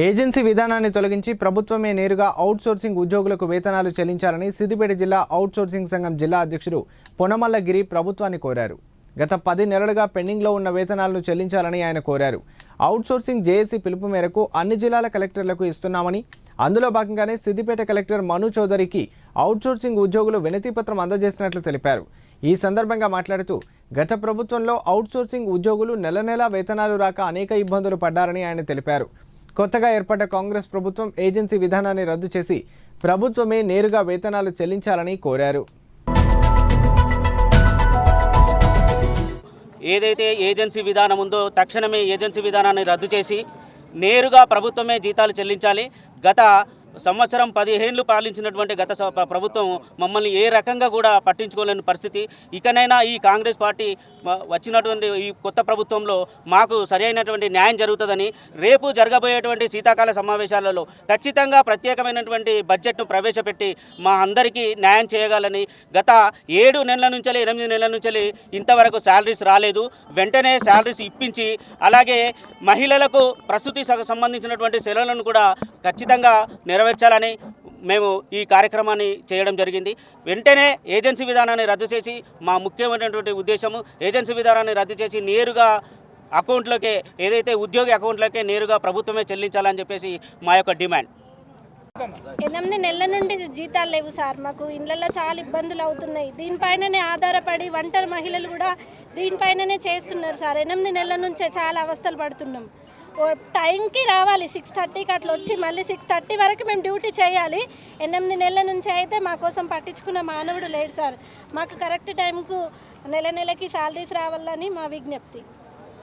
Agency విధానాన్ని తొలగించి ప్రభుత్వమే నేరుగా అవుట్ సోర్సింగ్ ఉద్యోగులకు వేతనాలు చెల్లించాలని సిద్దిపేట జిల్లా అవుట్ సోర్సింగ్ సంఘం జిల్లా అధ్యక్షుడు పొనమల్లగిరి ప్రభుత్వాన్ని కోరారు. గత పది నెలలుగా పెండింగ్లో ఉన్న వేతనాలను చెల్లించాలని ఆయన కోరారు. అవుట్సోర్సింగ్ జేఏసీ పిలుపు మేరకు అన్ని జిల్లాల కలెక్టర్లకు ఇస్తున్నామని అందులో భాగంగానే సిద్దిపేట కలెక్టర్ మను చౌదరికి అవుట్సోర్సింగ్ ఉద్యోగులు వినతిపత్రం అందజేసినట్లు తెలిపారు. ఈ సందర్భంగా మాట్లాడుతూ గత ప్రభుత్వంలో అవుట్సోర్సింగ్ ఉద్యోగులు నెల నెలా వేతనాలు రాక అనేక ఇబ్బందులు పడ్డారని ఆయన తెలిపారు. కొత్తగా ఏర్పడ్డ కాంగ్రెస్ ప్రభుత్వం ఏజెన్సీ విధానాన్ని రద్దు చేసి ప్రభుత్వమే నేరుగా వేతనాలు చెల్లించాలని కోరారు. ఏదైతే ఏజెన్సీ విధానం ఉందో తక్షణమే ఏజెన్సీ విధానాన్ని రద్దు చేసి నేరుగా ప్రభుత్వమే జీతాలు చెల్లించాలి. గత సంవత్సరం పదిహేనులు పాలించినటువంటి గత స- ప్రభుత్వం మమ్మల్ని ఏ రకంగా కూడా పట్టించుకోలేని పరిస్థితి. ఇకనైనా ఈ కాంగ్రెస్ పార్టీ వచ్చినటువంటి ఈ కొత్త ప్రభుత్వంలో మాకు సరైనటువంటి న్యాయం జరుగుతుందని రేపు జరగబోయేటువంటి శీతాకాల సమావేశాలలో ఖచ్చితంగా ప్రత్యేకమైనటువంటి బడ్జెట్ను ప్రవేశపెట్టి మా అందరికీ న్యాయం చేయగలని గత ఏడు నెలల నుంచి ఎనిమిది నెలల నుంచి ఇంతవరకు శాలరీస్ రాలేదు. వెంటనే శాలరీస్ ఇప్పించి అలాగే మహిళలకు ప్రసూతి సంబంధించినటువంటి సెలవులను కూడా ఖచ్చితంగా నెరవేర్చాలని మేము ఈ కార్యక్రమాన్ని చేయడం జరిగింది. వెంటనే ఏజెన్సీ విధానాన్ని రద్దు చేసి మా ముఖ్యమైనటువంటి ఉద్దేశము ఏజెన్సీ విధానాన్ని రద్దు చేసి నేరుగా అకౌంట్లోకే ఏదైతే ఉద్యోగి అకౌంట్లోకే నేరుగా ప్రభుత్వమే చెల్లించాలని చెప్పేసి మా యొక్క డిమాండ్. ఎనిమిది నెలల నుండి జీతాలు లేవు సార్. మాకు ఇళ్ళల్లో చాలా ఇబ్బందులు అవుతున్నాయి. దీనిపైననే ఆధారపడి ఒంటరి మహిళలు కూడా దీనిపైననే చేస్తున్నారు సార్. ఎనిమిది నెలల నుంచే చాలా అవస్థలు పడుతున్నాం. టైంకి రావాలి సిక్స్ థర్టీకి అట్లా వచ్చి మళ్ళీ సిక్స్ థర్టీ వరకు మేము డ్యూటీ చేయాలి. ఎనిమిది నెలల నుంచి అయితే మా కోసం పట్టించుకున్న మానవుడు లేడు సార్. మాకు కరెక్ట్ టైంకు నెల నెలకి శాలరీస్ రావాలని మా విజ్ఞప్తి.